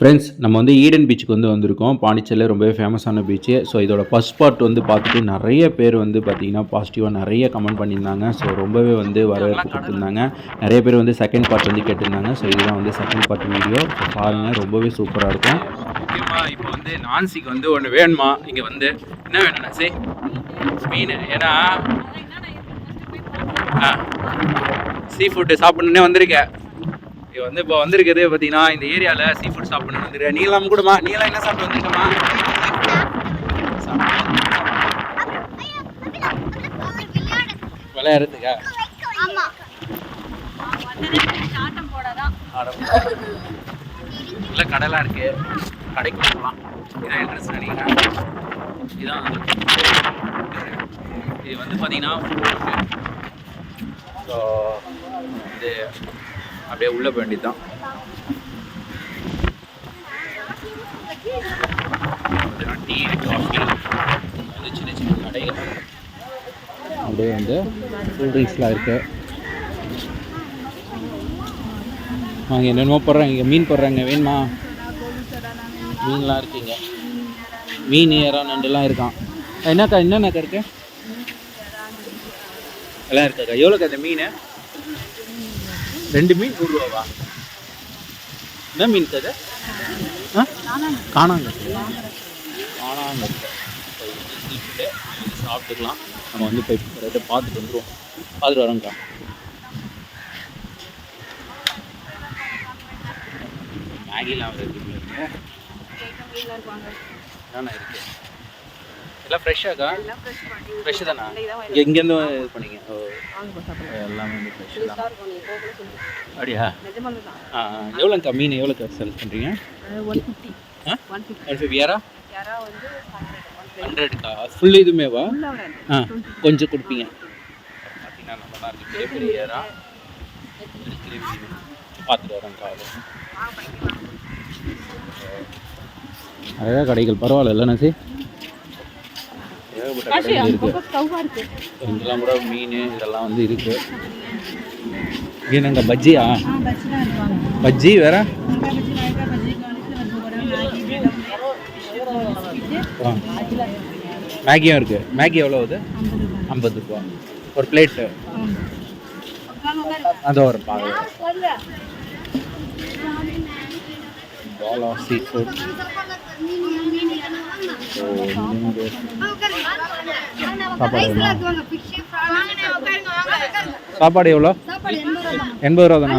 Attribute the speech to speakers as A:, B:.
A: Friends நம்ம வந்து Eden பீச்சுக்கு வந்து வந்திருக்கோம். பாண்டிச்சேரியில் ரொம்பவே ஃபேமஸான பீச்சு ஸோ இதோட ஃபஸ்ட் பார்ட் வந்து பார்த்துட்டு நிறைய பேர் வந்து பார்த்தீங்கன்னா பாசிட்டிவாக நிறைய கமெண்ட் பண்ணியிருந்தாங்க. ஸோ ரொம்பவே வந்து வரவேற்பு கொடுத்துருந்தாங்க. நிறைய பேர் வந்து செகண்ட் பார்ட் வந்து கேட்டிருந்தாங்க. ஸோ இதுதான் வந்து செகண்ட் பார்ட் வீடியோ பாருங்கள் ரொம்பவே சூப்பராக இருக்கும்.
B: முக்கியமாக இப்போ வந்து நான்சிக்கு வந்து ஒன்று வேணுமா? இங்கே வந்து என்ன வேணும்னா சரி மீன். ஏன்னா ஆ சீ ஃபுட்டு சாப்பிட்ணுன்னே வந்திருக்கேன். இது வந்து இப்போ வந்திருக்குது பார்த்தீங்கன்னா இந்த ஏரியாவில் சீ ஃபுட் சாப்பிட்ணுன்னு வந்துருக்கேன் நீலாம் கூடமா நீலாம் என்ன சாப்பிட்டு வந்திருக்கமா விளையாடுறதுக்கா? இல்லை கடைலாம் இருக்கு. கடைக்கு போகலாம் இதான் என்ட்ரன்ஸ் நினைக்கிறேன் இதான் வந்து. இது வந்து பார்த்தீங்கன்னா ஸோ இது அப்படியே உள்ள போக வேண்டியது தான் டீ காஃபி வந்து சின்ன சின்ன கடைகள்.
A: அப்படியே வந்து கூல் ட்ரிங்க்ஸ்லாம் இருக்குது வாங்க என்னென்னமோ போடுறாங்க இங்கே மீன் போடுறாங்க வேணுமா? மீன்லாம் இருக்குங்க மீன் ஏறா நண்டுலாம் இருக்கான் என்னக்கா என்னென்னக்கா இருக்கு?
B: எல்லாம் இருக்காக்கா எவ்வளோக்கா இந்த மீன்? ரெண்டு மீன் நூறுரூவாவா என்ன மீன் சார்
A: ஆ? காணாங்கட்டு சாப்பிட்டுக்கலாம். நம்ம வந்து போய் ரேட்டை பார்த்துட்டு வந்துடுவோம் பார்த்துட்டு வரோங்க்கா
B: மேகிலாம் இருக்கு? என்னென்ன இருக்கு? எல்லாம் ஃப்ரெஷ்ஷாக்கா ஃப்ரெஷ்ஷு தானா? இங்கே இங்கேருந்து இது பண்ணீங்க. ஓ. எல்லாமே வந்து ஃப்ரெஷ்ஷு தான். அப்படியா? ஆ. எவ்வளோங்க்கா மீன் எவ்வளோக்கா செல் பண்ணுறீங்க ஆ? ஒன் ஃபிஃப்டி யாரா ஹண்ட்ரட்க்கா ஃபுல் இதுமேவா? ஆ கொஞ்சம் கொடுப்பீங்க. பார்த்தீங்கன்னா நல்லா இருக்கு பெரிய பெரிய ஏரா பார்த்துட்டு வரேங்க்கா
A: அழகாக கடைகள். பரவாயில்ல இல்லை நசி
B: ஏகப்பட்ட கடைகள் இருக்கு இதெல்லாம் கூட மீன் இதெல்லாம் வந்து இருக்கு.
A: என்னங்க பஜ்ஜியா? பஜ்ஜி வேற. மேகியும் இருக்கு. மேகி எவ்வளோ அது ஐம்பது ரூபா. ஒரு பிளேட்டு அது ஒரு பாரு பாலா சீ ஃபுட் சாப்பாடு எவ்வளோ? எண்பது ரூபா தானா.